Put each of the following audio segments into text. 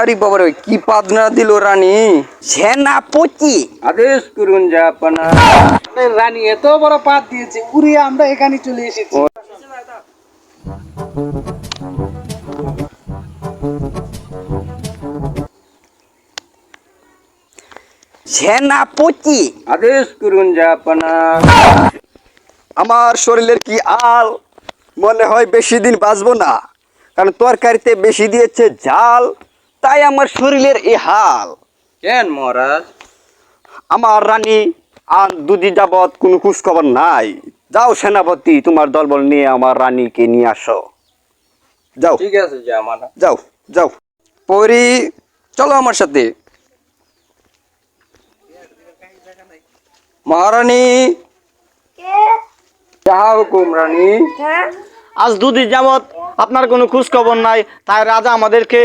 আরে বাবারে কি পাদনা দিল রানী? সেনাপতি আদেশ করুন জাপানা রানী এত বড় পাত দিয়েছে উড়িয়ে আমরা এখানে চলে এসেছি। সেনাপতি আদেশ করুন জাপানা আমার শরীরের কি আল? মনে হয় বেশি দিন বাঁচবো না। কারণ তরকারিতে বেশি দিয়েছে ঝাল। তাই আমার শরীরের এই হাল। কেন মহারাজ? আমার রানী আর দুদিন যাবৎ কোনো খোঁজখবর নাই। যাও সেনাপতি তোমার দলবল নিয়ে আমার রানীকে নিয়ে আসো। যাও। ঠিক আছে যাও যাও। পরি চলো আমার সাথে। মহারানী। যাহা হুকুম রানী। আজ দুদিন যাবৎ আপনার কোনো খোঁজ খবর নাই তাই রাজা আমাদেরকে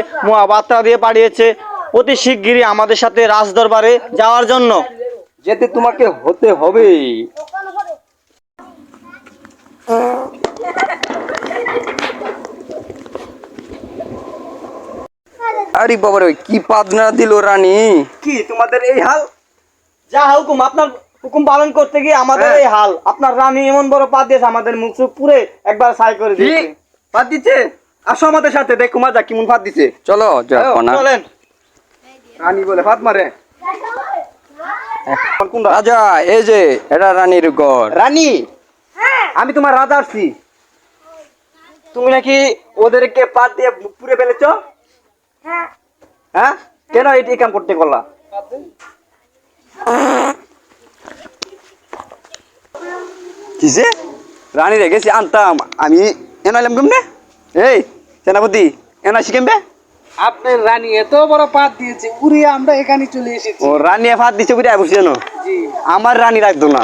বার্তা দিয়ে পাঠিয়েছে। অতি শিগগিরই আমাদের সাথে রাজ দরবারে যাওয়ার জন্য। যেতে তোমাকে হতে হবে। আরে বাবারে কি পাদনা দিল রানী? কি তোমাদের এই হাল? যা হুকুম আপনার হুকুম পালন করতে গিয়ে আমাদের হ্যাঁ। এই হাল আপনার রানী এমন বড় পা দিয়েছে আমাদের মুখ চুখ পুরে একবার সাই করে দিয়েছে। ভাত দিচ্ছে? আসো আমাদের সাথে দেখো মাজা কেমন ভাত দিচ্ছে। চলো চলেন রানী বলে ভাত মারে। রাজা এই যে এটা রানীর গড়। রানী? আমি তোমার রাজা আসছি। তুমি নাকি ওদেরকে পাত দিয়ে পুরে ফেলেছ? হ্যাঁ। কেন এটি কাম করতে করলা? কিসে রানী রেখেছি আনতাম। আমি এনাইলাম কেমনে? এই সেনাপতি এনা শিখেমবে আপনার রানী এত বড় পাত দিয়েছে উড়িয়ে আমরা এখানে চলে এসেছি। ও রানী ভাত দিচ্ছে বুঝে বসে জানো? আমার রানী রাখতো না।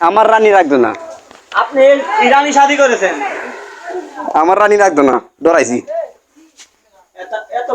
আমার রানী রাখতো না। আপনি ইরানি শাদি করেছেন। আমার রানী রাখতো না। ডরাইছি। এত এত